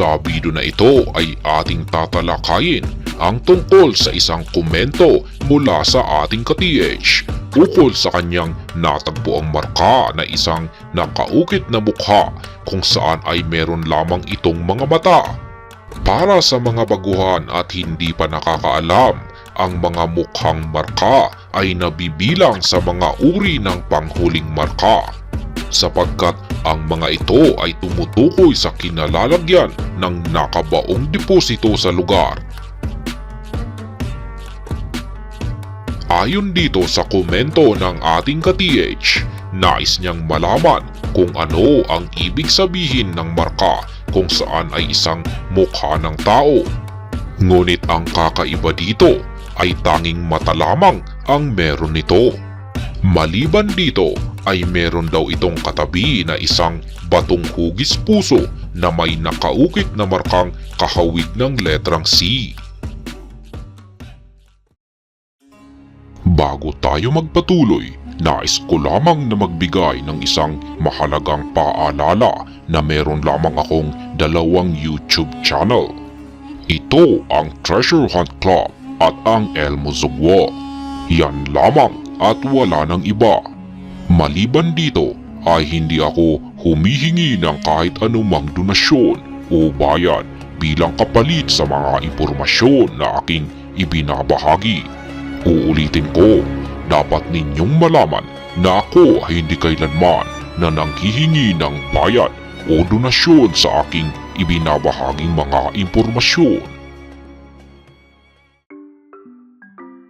Sa video na ito ay ating tatalakayin ang tungkol sa isang komento mula sa ating ka-TH ukol sa kanyang natagpo ang marka na isang nakaukit na mukha kung saan ay meron lamang itong mga mata. Para sa mga baguhan at hindi pa nakakaalam, ang mga mukhang marka ay nabibilang sa mga uri ng panghuling marka sapagkat ang mga ito ay tumutukoy sa kinalalagyan ng nakabaong deposito sa lugar. Ayon dito sa komento ng ating ka-TH, nais niyang malaman kung ano ang ibig sabihin ng marka kung saan ay isang mukha ng tao. Ngunit ang kakaiba dito ay tanging mata lamang ang meron nito. Maliban dito ay meron daw itong katabi na isang batong hugis puso na may nakaukit na markang kahawig ng letrang C. Bago tayo magpatuloy, nais ko lamang na magbigay ng isang mahalagang paalala na meron lamang akong dalawang YouTube channel. Ito ang Treasure Hunt Club at ang Elmo Zugwo. Yan lamang at wala ng iba. Maliban dito ay hindi ako humihingi ng kahit anumang donasyon o bayad bilang kapalit sa mga impormasyon na aking ibinabahagi. Uulitin ko, dapat ninyong malaman na ako ay hindi kailanman na nanghihingi ng bayad o donasyon sa aking ibinabahaging mga impormasyon.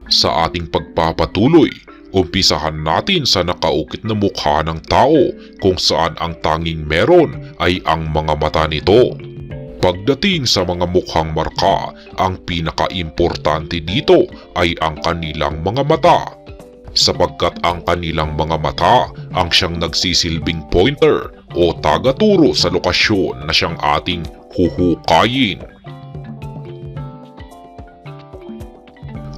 Sa ating pagpapatuloy, umpisahan natin sa nakaukit na mukha ng tao kung saan ang tanging meron ay ang mga mata nito. Pagdating sa mga mukhang marka, ang pinaka-importante dito ay ang kanilang mga mata. Sapagkat ang kanilang mga mata ang siyang nagsisilbing pointer o tagaturo sa lokasyon na siyang ating huhukayin.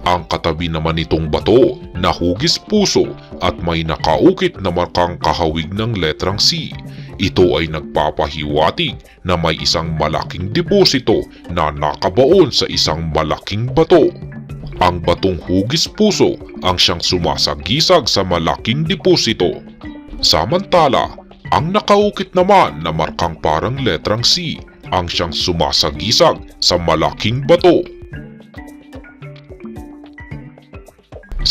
Ang katabi naman nitong bato na hugis puso at may nakaukit na markang kahawig ng letrang C. Ito ay nagpapahiwatig na may isang malaking deposito na nakabaon sa isang malaking bato. Ang batong hugis puso ang siyang sumasagisag sa malaking deposito. Samantala, ang nakaukit naman na markang parang letrang C ang siyang sumasagisag sa malaking bato.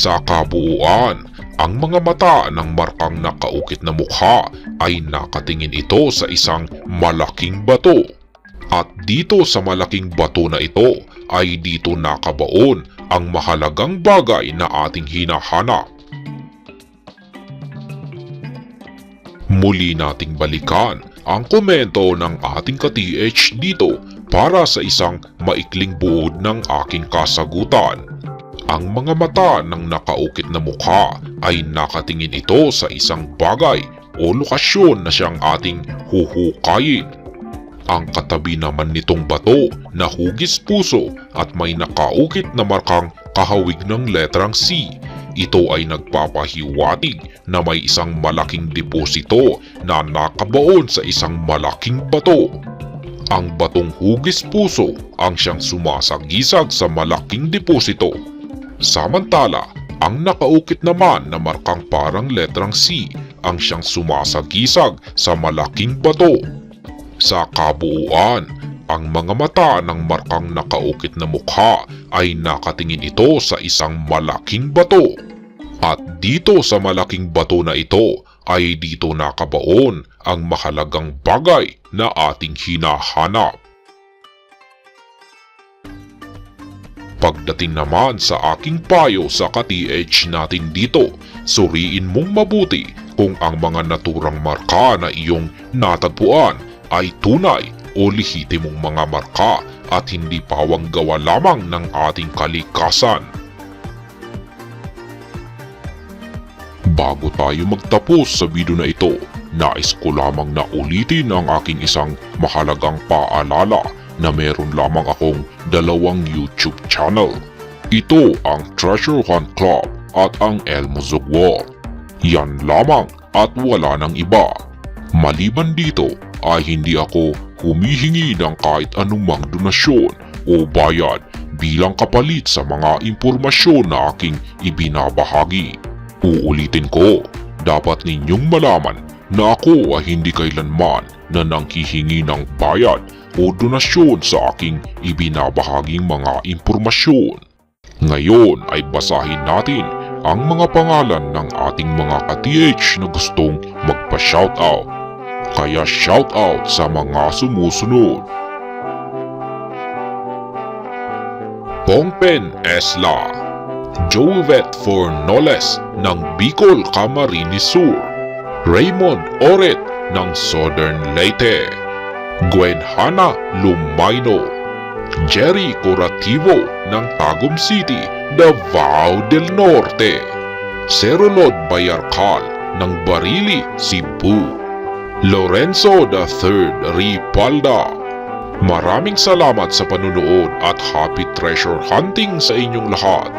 Sa kabuuan, ang mga mata ng markang nakaukit na mukha ay nakatingin ito sa isang malaking bato. At dito sa malaking bato na ito ay dito nakabaon ang mahalagang bagay na ating hinahanap. Muli nating balikan ang komento ng ating ka-TH dito para sa isang maikling buod ng aking kasagutan. Ang mga mata ng nakaukit na mukha ay nakatingin ito sa isang bagay o lokasyon na siyang ating huhukayin. Ang katabi naman nitong bato na hugis puso at may nakaukit na markang kahawig ng letrang C. Ito ay nagpapahiwatig na may isang malaking deposito na nakabaon sa isang malaking bato. Ang batong hugis puso ang siyang sumasagisag sa malaking deposito Samantala, ang nakaukit naman na markang parang letrang C ang siyang sumasagisag sa malaking bato. Sa kabuuan, ang mga mata ng markang nakaukit na mukha ay nakatingin ito sa isang malaking bato. At dito sa malaking bato na ito ay dito nakabaon ang mahalagang bagay na ating hinahanap. Pagdating naman sa aking payo sa ka-TH natin dito, suriin mong mabuti kung ang mga naturang marka na iyong natagpuan ay tunay o lehitimong mga marka at hindi pawang gawa lamang ng ating kalikasan. Bago tayo magtapos sa video na ito, nais ko lamang na ulitin ang aking isang mahalagang paalala na meron lamang akong dalawang YouTube channel. Ito ang Treasure Hunt Club at ang Elmo Zugwo. Yan lamang at wala ng iba. Maliban dito ay hindi ako humihingi ng kahit anumang donasyon o bayad bilang kapalit sa mga impormasyon na aking ibinabahagi. Uulitin ko, dapat ninyong malaman na ako ay hindi kailanman na nanghihingi ng bayad o donasyon sa aking ibinabahaging mga impormasyon. Ngayon ay basahin natin ang mga pangalan ng ating mga ka-TH na gustong magpa-shoutout. Kaya shoutout sa mga sumusunod. Pongpen Esla Jovet Fornoles ng Bicol Camarines Sur Raymond Oret ng Southern Leyte Gwen Hana Lumayno Jerry Corativo ng Tagum City, Davao del Norte. Serolod Bayarkal ng Barili, Cebu. Lorenzo III Ripalda. Maraming salamat sa panunood at happy treasure hunting sa inyong lahat.